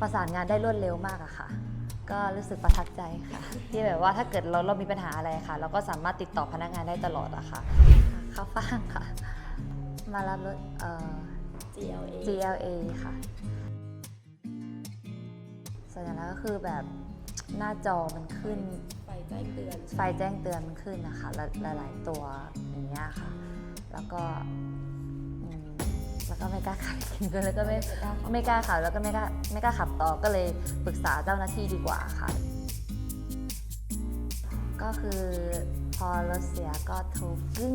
ประสานงานได้รวดเร็วมากอะค่ะ ก็รู้สึกประทับใจค่ะ ที่แบบว่าถ้าเกิดเราเรามีปัญหาอะไรค่ะ เราก็สามารถติดต่อพนักงานได้ตลอดอะค่ะค่ะข้าวฟ่างค่ะ มารับรถเอ่อ GLA GLA ค่ะสัญลักษณ์ก็คือแบบหน้าจอมันขึ้น ไฟแจ้งเตือนไฟแจ้งเตือนมันขึ้นนะคะหลายหลายๆตัวอย่างเงี้ยค่ะ แล้วก็อืมแล้ว ก็ไม่กล้าขับกินด้วยแล้วก็ไม่ไม่กล้าขับแล้วก็ไม่กล้าไม่กล้าขับต่อก็เลยปรึกษาเจ้าหน้าที่ดีกว่าค่ะ ก็คือพอรถเสียก็โทรกึ้ง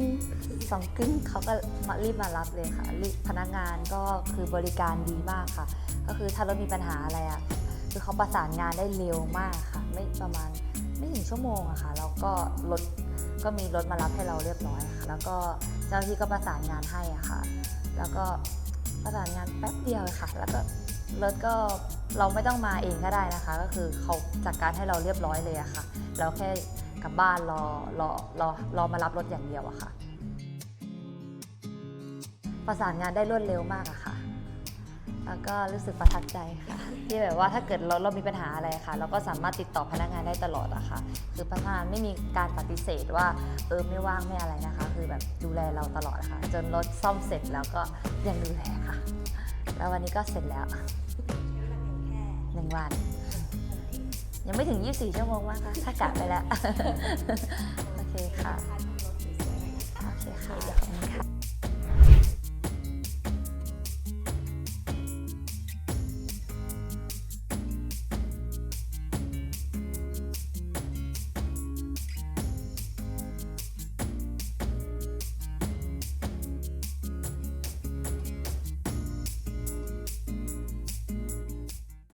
สองกึ้งเขาก็มารีบมารับเลยค่ะรีบพนักงานก็คือบริการดีมากค่ะ ก็คือถ้ารถมีปัญหาอะไรอะคือเขาประสานงานได้เร็วมากค่ะ ไม่ประมาณไม่ถึงชั่วโมงอะค่ะแล้วก็รถก็มีรถมารับให้เราเรียบร้อยค่ะแล้วก็เจ้าหน้าที่ก็ประสานงานให้อะค่ะ แล้วก็ประสานงานแป๊บเดียวเลยค่ะ แล้วก็รถก็เราไม่ต้องมาเองก็ได้นะคะ ก็คือเขาจัดการให้เราเรียบร้อยเลยอะค่ะ เราแค่กลับบ้านรอรอรอรอมารับรถอย่างเดียวอะค่ะ ประสานงานได้รวดเร็วมากอะค่ะ แล้วก็รู้สึกประทับใจค่ะ ที่แบบว่าถ้าเกิดเราเรามีปัญหาอะไรค่ะ เราก็สามารถติดต่อพนักงานได้ตลอดอะค่ะ คือพนักงานไม่มีการปฏิเสธว่าเออไม่ว่างไม่อะไรนะคะ คือแบบดูแลเราตลอดะค่ะ จนรถซ่อมเสร็จแล้วก็ยังดูแลค่ะ แล้ววันนี้ก็เสร็จแล้วหนึ่งวัน ยังไม่ถึง 24 ชั่วโมงมากค่ะถ้ากะไปแล้ว โอเคค่ะ